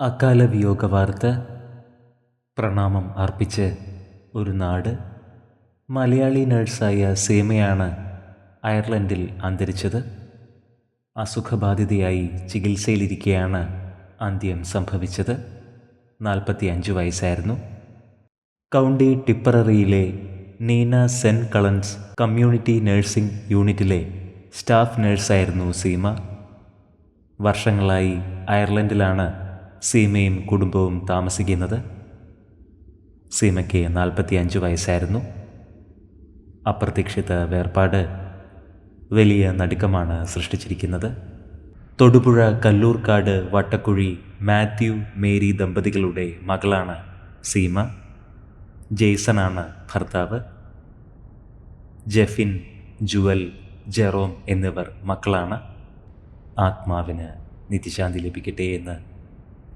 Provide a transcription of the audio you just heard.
അകാല വിയോഗ വാർത്ത പ്രണാമം അർപ്പിച്ച് ഒരു നാട് മലയാളി നഴ്സായ സീമയാണ് അയർലൻഡിൽ അന്തരിച്ചത്. അസുഖബാധിതയായി ചികിത്സയിലിരിക്കെയാണ് അന്ത്യം സംഭവിച്ചത്. നാൽപ്പത്തി അഞ്ച് വയസ്സായിരുന്നു. County ടിപ്പററിയിലെ Nenagh Saint Conlon's community nursing യൂണിറ്റിലെ സ്റ്റാഫ് നഴ്സായിരുന്നു സീമ. വർഷങ്ങളായി അയർലൻഡിലാണ് സീമയും കുടുംബവും താമസിക്കുന്നത് സീമയ്ക്ക് നാൽപ്പത്തി അഞ്ച് വയസ്സായിരുന്നു. അപ്രതീക്ഷിത വേർപാട് വലിയ നടുക്കമാണ് സൃഷ്ടിച്ചിരിക്കുന്നത്. തൊടുപുഴ കല്ലൂർക്കാട് വട്ടക്കുഴി മാത്യു മേരി ദമ്പതികളുടെ മകളാണ് സീമ. ജെയ്സണാണ് ഭർത്താവ്. ജെഫിൻ ജുവൽ ജെറോം എന്നിവർ മക്കളാണ്. ആത്മാവിന് നിത്യശാന്തി ലഭിക്കട്ടെ എന്ന്